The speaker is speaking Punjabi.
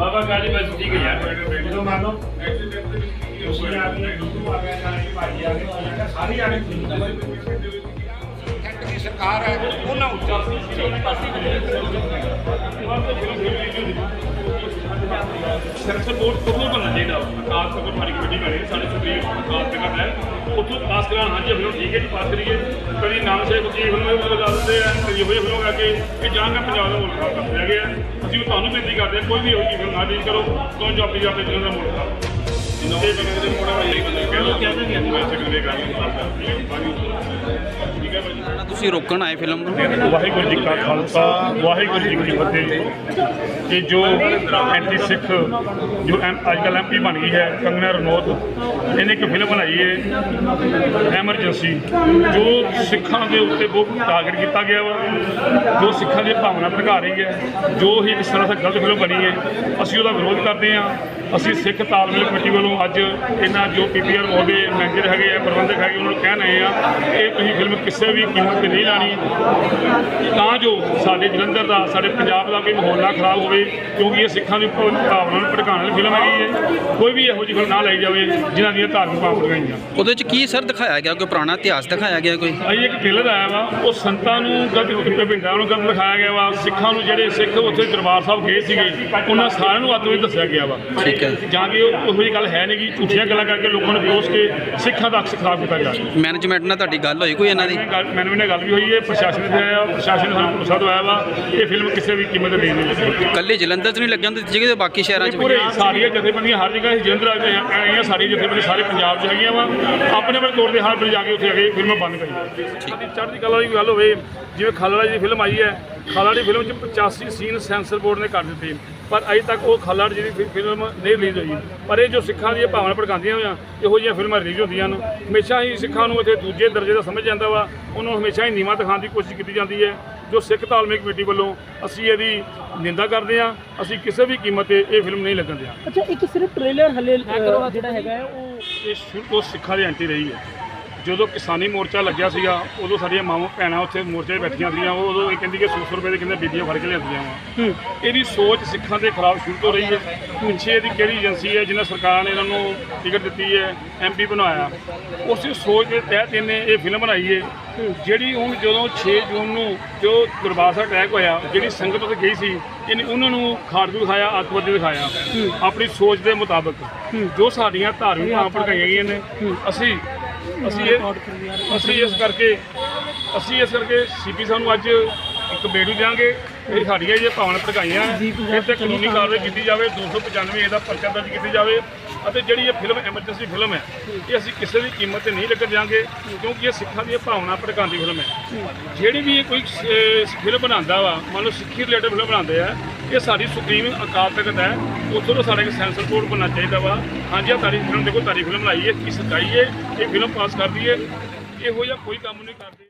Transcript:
ਮੈਂ ਜੀ ਮੈਂ ਠੀਕ ਹੈ ਯਾਰ ਜਦੋਂ ਮੰਨ ਲਓ ਤੁਸੀਂ ਆ ਕੇ ਦੂਜੂ ਆ ਗਏ ਨਾਲੇ ਭਾਜੀ ਆ ਗਏ ਉਹਨਾਂ ਦਾ ਸਾਰੀ ਆ ਕੇ ਦੀ ਸਰਕਾਰ ਹੈ ਉਹਨਾਂ ਉੱਚਾ ਸਰਕਾਰ ਬੋਰਡ ਕੋਲ ਬਣਨਾ ਚਾਹੀਦਾ ਆਕਾਸ਼ ਤੋਂ ਮਾਰੀ ਕਮੇਟੀ ਬਣੇ ਸਾਡੇ ਸੁਪਰੀਮ ਆਕਾਸ਼ ਤੇ ਕਰਦਾ ਹੈ। ਉੱਥੋਂ ਪਾਸ ਕਰਾਉਣ ਹਾਂਜੀ ਫਿਰ ਠੀਕ ਹੈ ਜੀ ਪਾਸ ਕਰੀਏ। ਕਦੀ ਨਾਮ ਵਿੱਚ ਲਗਾ ਦਿੰਦੇ ਆ ਕਦੀ ਹੋਏ ਫਿਲਮ ਕੇ ਕਿ ਜਾਂਗਾ ਪੰਜਾਬ ਦਾ ਮੁਲਕ ਖਰਾਬ ਕਰ ਗਿਆ ਅਸੀਂ ਉਹ ਤੁਹਾਨੂੰ ਬੇਨਤੀ ਕਰਦੇ ਹਾਂ ਕੋਈ ਵੀ ਹੋਈ ਫਿਲਮ ਨਾ ਰਿਲੀਜ਼ ਕਰੋ ਤਾਂ ਜੋ ਆਪਣੀ ਆਪਣੇ ਜ਼ਿਲ੍ਹੇ ਦਾ ਮੁਲਕ ਖਰਾਬ। ਜਿੰਨੇ ਬੰਦੇ ਦੇ ਮੋੜਾ ਵਾਲੀ ਬੰਦੇ ਕਹਿੰਦੇ ਕਹਿੰਦੇ ਨਹੀਂ ਅਸੀਂ ਵੈਸੇ ਕਦੇ ਗੱਲ ਠੀਕ ਹੈ ਭਾਈ ਤੁਸੀਂ ਰੋਕਣ ਆਏ ਫਿਲਮ ਨੂੰ? ਵਾਹਿਗੁਰੂ ਜੀ ਕਾ ਖਾਲਸਾ, ਵਾਹਿਗੁਰੂ ਜੀ ਕੀ ਫਤਿਹ ਕਿ ਜੋ ਐਂਟੀ ਸਿੱਖ, ਜੋ ਅੱਜ ਕੱਲ੍ਹ ਐਮਪੀ ਬਣ ਗਈ ਹੈ, ਕੰਗਨਾ ਰਣੌਤ, ਇਹਨੇ ਇੱਕ ਫਿਲਮ ਬਣਾਈ ਹੈ ਐਮਰਜੈਂਸੀ, ਜੋ ਸਿੱਖਾਂ ਦੇ ਉੱਤੇ ਬਹੁਤ ਟਾਰਗੇਟ ਕੀਤਾ ਗਿਆ ਵਾ, ਜੋ ਸਿੱਖਾਂ ਦੀ ਭਾਵਨਾ ਭੜਕਾ ਰਹੀ ਹੈ, ਜੋ ਹੀ ਇਸ ਤਰ੍ਹਾਂ ਦਾ ਗਲਤ ਫਿਲਮ ਬਣੀ ਹੈ, ਅਸੀਂ ਉਹਦਾ ਵਿਰੋਧ ਕਰਦੇ ਹਾਂ। ਅਸੀਂ ਸਿੱਖ ਤਾਲਮੇਲ ਕਮੇਟੀ ਵੱਲੋਂ ਅੱਜ ਇਹਨਾਂ ਜੋ ਪੀਪੀਆਰ ਉਹਦੇ ਮੈਨੇਜਰ ਹੈਗੇ ਆ ਪ੍ਰਬੰਧਕ ਹੈਗੇ ਉਹਨਾਂ ਨੂੰ ਕਹਿ ਰਹੇ ਆ ਇਹ ਤੁਸੀਂ ਫਿਲਮ ਕਿਸੇ ਵੀ ਕੀਮਤ ਤੇ ਨਹੀਂ ਲਾਣੀ। ਤਾਂ ਜੋ ਸਾਡੇ ਜਲੰਧਰ ਦਾ ਸਾਡੇ ਪੰਜਾਬ ਦਾ ਕੋਈ ਮਾਹੌਲ ਨਾ ਖਰਾਬ ਹੋਵੇ ਕਿਉਂਕਿ ਇਹ ਸਿੱਖਾਂ ਦੀ ਭਾਵਨਾ ਨੂੰ ਭੜਕਾਉਣ ਵਾਲੀ ਫਿਲਮ ਹੈਗੀ ਹੈ। ਕੋਈ ਵੀ ਇਹੋ ਜਿਹੀ ਫਿਲਮ ਨਾ ਲਈ ਜਾਵੇ ਜਿਨ੍ਹਾਂ ਦੀਆਂ ਧਾਰਮਿਕ ਭਾਵਨਾਵਾਂ ਭੜਕਾਈਆਂ ਉਹਦੇ ਚ ਕੀ ਸਰ ਦਿਖਾਇਆ ਗਿਆ? ਕੋਈ ਪੁਰਾਣਾ ਇਤਿਹਾਸ ਦਿਖਾਇਆ ਗਿਆ ਕੋਈ? ਅਜੇ ਇੱਕ ਟ੍ਰੇਲਰ ਆਇਆ ਵਾ ਉਹ ਸੰਤਾਂ ਨੂੰ ਗਲਤ ਪਿੰਡਾਂ ਨੂੰ ਗਲਤ ਦਿਖਾਇਆ ਗਿਆ ਵਾ ਸਿੱਖਾਂ ਨੂੰ ਜਿਹੜੇ ਸਿੱਖ ਉੱਥੇ ਦਰਬਾਰ ਸਾਹਿਬ ਗਏ ਸੀਗੇ ਉਹਨਾਂ ਸਾਰਿਆਂ ਨੂੰ ਅੱਤ ਵਿੱਚ ਦੱਸਿਆ ਗਿਆ ਵਾ। ਠੀਕ ਹੈ। ਜਾਂ ਕਿ ਉਹ ਉਹੋ ਜਿਹੀ ਗੱਲ ਹੈ ਨਹੀਂ ਕਿ ਝੂਠੀਆਂ ਗੱਲਾਂ ਕਰਕੇ ਲੋਕਾਂ ਨੂੰ ਕੋਸ ਕੇ ਸਿੱਖਾਂ ਦਾ ਅਕਸ ਖਰਾਬ ਕੀਤਾ ਜਾ ਰਿਹਾ ਮੈਨੇਜਮੈਂਟ ਨਾਲ ਤੁਹਾਡੀ ਗੱਲ ਹੋਈ ਕੋਈ ਇਹਨਾਂ ਦੀ? ਗੱਲ- ਮੈਨੂੰ ਵੀ ਨਾਲ ਗੱਲ ਵੀ ਹੋਈ ਹੈ ਪ੍ਰਸ਼ਾਸਨ ਦੇ ਆਇਆ ਪ੍ਰਸ਼ਾਸਨ ਨੇ ਸਾਨੂੰ ਭਰੋਸਾ ਦਵਾਇਆ ਵਾ। ਇਹ ਫਿਲਮ ਕਿਸੇ ਵੀ ਕੀਮਤ ਤੇ ਨਹੀਂ ਲੱਗੀ। ਕੱਲੇ ਜਲੰਧਰ 'ਚ ਨਹੀਂ ਲੱਗਿਆ ਹੁੰਦੀ ਤੇ ਬਾਕੀ ਸ਼ਹਿਰਾਂ 'ਚ ਵੀ? ਪੂਰੇ ਸਾਰੀਆਂ ਜਥੇਬੰਦੀਆਂ ਹਰ ਜਗ੍ਹਾ ਅਸੀਂ ਜਲੰਧਰ ਆ ਕੇ ਆਈਆਂ ਸਾਰੀਆਂ ਜਥੇਬੰਦੀਆਂ ਸਾਰੇ ਪੰਜਾਬ 'ਚ ਹੈਗੀਆਂ ਵਾ। ਆਪਣੇ ਆਪਣੇ ਤੌਰ ਤੇ ਹਰ ਪਿੰਡ ਜਾ ਕੇ ਉੱਥੇ ਆ ਕੇ ਫਿਲਮਾਂ ਬੰਦ ਕਰੀ ਸਾਡੀ ਚੜ੍ਹਦੀ ਕਲਾ ਦੀ ਗੱਲ ਹੋਵੇ ਜਿਵੇਂ ਖਾਲੜਾ ਦੀ ਫਿਲਮ ਆਈ ਹੈ ਖਾਲੜਾ ਦੀ ਫਿਲਮ 'ਚ 85 ਸੀਨ ਸੈਂਸਰ ਬੋਰਡ ਨੇ ਕਰ ਦਿੱਤੇ। ਪਰ ਅਜੇ ਤੱਕ ਉਹ ਖਾਲੜ ਜਿਹੜੀ ਫਿਲਮ ਨਹੀਂ ਰਿਲੀਜ਼ ਹੋਈ। ਪਰ ਇਹ ਜੋ ਸਿੱਖਾਂ ਦੀਆਂ ਭਾਵਨਾ ਭੜਕਾਉਂਦੀਆਂ ਹੋਈਆਂ ਇਹੋ ਜਿਹੀਆਂ ਫਿਲਮਾਂ ਰਿਲੀਜ਼ ਹੁੰਦੀਆਂ ਹਨ। ਹਮੇਸ਼ਾ ਹੀ ਸਿੱਖਾਂ ਨੂੰ ਇੱਥੇ ਦੂਜੇ ਦਰਜੇ ਦਾ ਸਮਝ ਜਾਂਦਾ ਵਾ। ਉਹਨੂੰ ਹਮੇਸ਼ਾ ਹੀ ਨੀਵਾਂ ਦਿਖਾਉਣ ਦੀ ਕੋਸ਼ਿਸ਼ ਕੀਤੀ ਜਾਂਦੀ ਹੈ। ਜੋ ਸਿੱਖ ਤਾਲਮੇਲ ਕਮੇਟੀ ਵੱਲੋਂ ਅਸੀਂ ਇਹਦੀ ਨਿੰਦਾ ਕਰਦੇ ਹਾਂ। ਅਸੀਂ ਕਿਸੇ ਵੀ ਕੀਮਤ ਤੇ ਇਹ ਫਿਲਮ ਨਹੀਂ ਲੱਗਣ ਦਿਆਂ। ਅੱਛਾ ਇੱਕ ਸਿਰਫ ਟ੍ਰੇਲਰ ਹਲੇ ਜਿਹੜਾ ਹੈਗਾ ਉਹ ਇਹ ਸ਼ੁਰੂ ਤੋਂ ਸਿੱਖਾਂ ਦੀ ਐਂਟੀ ਰਹੀ ਹੈ। ਜਦੋਂ ਕਿਸਾਨੀ ਮੋਰਚਾ ਲੱਗਿਆ ਸੀਗਾ ਉਦੋਂ ਸਾਡੀਆਂ ਮਾਵਾਂ ਭੈਣਾਂ ਉੱਥੇ ਮੋਰਚੇ 'ਤੇ ਬੈਠੀਆਂ ਸੀਗੀਆਂ ਉਹ ਉਦੋਂ ਇਹ ਕਹਿੰਦੀ ਕਿ 100 ਰੁਪਏ ਦੇ ਕਹਿੰਦੇ ਬੀਬੀਆਂ ਫੜ ਕੇ ਲਿਆਂਦੀਆਂ ਵਾ। ਇਹਦੀ ਸੋਚ ਸਿੱਖਾਂ ਦੇ ਖਿਲਾਫ ਸ਼ੁਰੂ ਤੋਂ ਰਹੀ ਹੈ। ਪਿੱਛੇ ਇਹਦੀ ਕਿਹੜੀ ਏਜੰਸੀ ਹੈ ਜਿਹਨਾਂ ਸਰਕਾਰ ਨੇ ਇਹਨਾਂ ਨੂੰ ਟਿਕਟ ਦਿੱਤੀ ਹੈ ਐਮਪੀ ਬਣਾਇਆ। ਉਸੇ ਸੋਚ ਦੇ ਤਹਿਤ ਇਹਨੇ ਇਹ ਫਿਲਮ ਬਣਾਈ ਹੈ ਜਿਹੜੀ ਹੁਣ ਜਦੋਂ 6 ਜੂਨ ਨੂੰ ਜੋ ਦਰਬਾਰ ਸਾਹਿਬ ਅਟੈਕ ਹੋਇਆ ਜਿਹੜੀ ਸੰਗਤ ਉੱਥੇ ਗਈ ਸੀ ਇਹਨੇ ਉਹਨਾਂ ਨੂੰ ਖਾੜਕੂ ਦਿਖਾਇਆ ਅੱਤਵਾਦੀ ਦਿਖਾਇਆ। ਆਪਣੀ ਸੋਚ ਦੇ ਮੁਤਾਬਕ ਜੋ ਸਾਡੀਆਂ ਧਾਰਮਿਕ ਭੜਕਾਈਆਂ ਗਈਆਂ ਨੇ ਅਸੀਂ ਅਸੀਂ ਇਹ ਅਸੀਂ ਇਸ ਕਰਕੇ, ਅਸੀਂ ਇਸ ਕਰਕੇ ਸੀਪੀ ਸਾਹਿਬ ਨੂੰ ਅੱਜ ਇੱਕ ਬੇੜੂ ਦਿਆਂਗੇ। ਇਹ ਸਾਡੀਆਂ ਇਹ ਭਾਵਨਾ ਭੜਕਾਈਆਂ। ਇਹ ਤੇ ਕਾਨੂੰਨੀ ਕਾਰਵਾਈ ਕੀਤੀ ਜਾਵੇ 295 ਇਹਦਾ ਪਰਚਾ ਦਰਜ ਕੀਤੀ ਜਾਵੇ ਅਤੇ ਜਿਹੜੀ ਇਹ ਫਿਲਮ ਐਮਰਜੈਂਸੀ ਫਿਲਮ ਹੈ, ਇਹ ਅਸੀਂ ਕਿਸੇ ਵੀ ਕੀਮਤ ਤੇ ਨਹੀਂ ਲੱਗਣ ਦਿਆਂਗੇ ਕਿਉਂਕਿ ਇਹ ਸਿੱਖਾਂ ਦੀਆਂ ਭਾਵਨਾ ਭੜਕਾਉਂਦੀ ਫਿਲਮ ਹੈ। ਜਿਹੜੀ ਵੀ ਇਹ ਕੋਈ ਫਿਲਮ ਬਣਾਉਂਦਾ ਵਾ, ਮੰਨ ਲਓ ਸਿੱਖੀ ਰਿਲੇਟਡ ਫਿਲਮ ਬਣਾਉਂਦੇ ਆ ਇਹ ਸਾਡੀ ਸੁਪਰੀਮ ਅਕਾਲ ਤਖਤ ਹੈ, ਉੱਥੋਂ ਤੋਂ ਸਾਡੇ ਇੱਕ ਸੈਂਸਰ ਬੋਰਡ ਬਣਨਾ ਚਾਹੀਦਾ ਵਾ। ਹਾਂਜੀ ਆ ਤਾਰੀ ਫਿਲਮ, ਦੇਖੋ ਤਾਰੀ ਫਿਲਮ ਬਣਾਈ ਹੈ, ਕੀ ਸਚਾਈ ਹੈ, ਇਹ ਫਿਲਮ ਪਾਸ ਕਰਦੀ ਹੈ। ਇਹੋ ਜਿਹਾ ਕੋਈ ਕੰਮ ਨਹੀਂ ਕਰਦੇ।